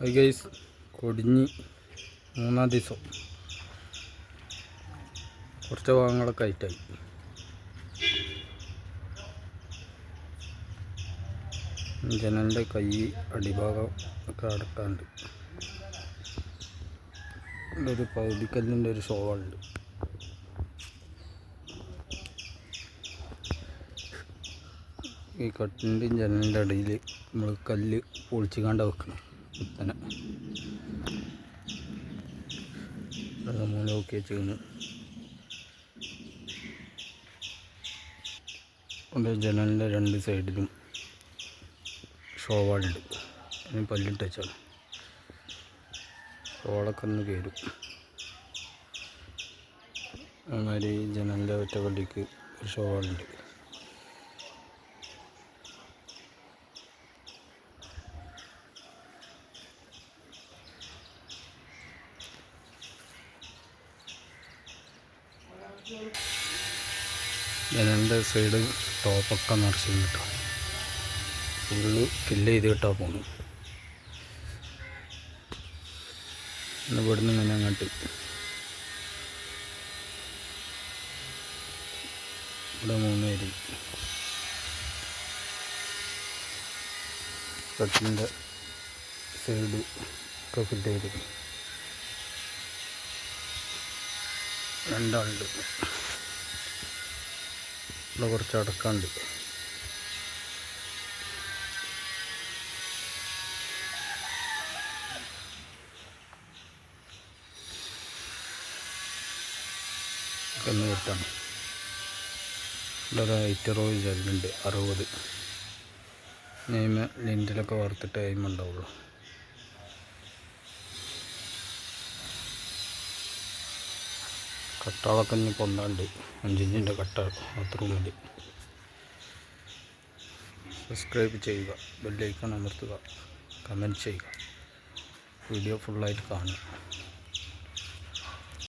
അത് ഗൈസ് കൊടിഞ്ഞ് മൂന്നാം ദിവസം. കുറച്ച് ഭാഗങ്ങളൊക്കെ ആയിട്ടായി. ജനലിന്റെ കൈ അടിഭാഗം ഒക്കെ അടക്കാണ്ട്. ഒരു പകുതിക്കല്ലിന്റെ ഒരു ഷോളുണ്ട്. ഈ കട്ടിന്റെയും ജനലിന്റെ ഇടയിൽ നമ്മൾ കല്ല് പൊളിച്ച് കണ്ട വെക്കണം. കുത്തനെ അത് മൂല നോക്കി വെച്ചിരുന്നു ഉണ്ട് ജനലിന്റെ രണ്ട് സൈഡിലും ഷോവാളുണ്ട് അതിന് പല്ലിട്ട് വെച്ചാണ് ഷോളൊക്കെ ഒന്ന് കയറും. അതുമാതിരി ജനലിന്റെ ഒറ്റ പള്ളിക്ക് ഒരു ഷോവാളുണ്ട് ജനലിന്റെ സൈഡ് ടോപ്പൊക്കെ നിറച്ചു കേട്ടോ ഫുള്ള് ഫില്ല് ചെയ്ത് കിട്ടാൻ പോണു ഇന്ന് ഇവിടുന്ന് ഇങ്ങനെ അങ്ങോട്ട്. ഇവിടെ മൂന്ന് പേര്. കട്ടിന്റെ സൈഡ് ഒക്കെ ഫില്ല് ചെയ്ത്. രണ്ടാളുണ്ട്. ഇവിടെ കുറച്ച് അടക്കാണ്ട് കന്ന് വെട്ടാണ് ഇവിടെ ഒരു ഐറ്ററോ വിചാരിക്കുന്നുണ്ട് അറുപത്. നെയ്മ ലിന്റിലൊക്കെ വറുത്തിട്ട് എയിം ഉണ്ടാവുള്ളൂ കട്ടാളൊക്കെ ഇനി പൊന്നാണ്ട് അഞ്ചിഞ്ചിന്റെ കട്ട ബാത്റൂമിൽ. സബ്സ്ക്രൈബ് ചെയ്യുക ബെല്ലൈക്കൺ അമർത്തുക കമന്റ് ചെയ്യുക. വീഡിയോ ഫുള്ളായിട്ട് കാണുക.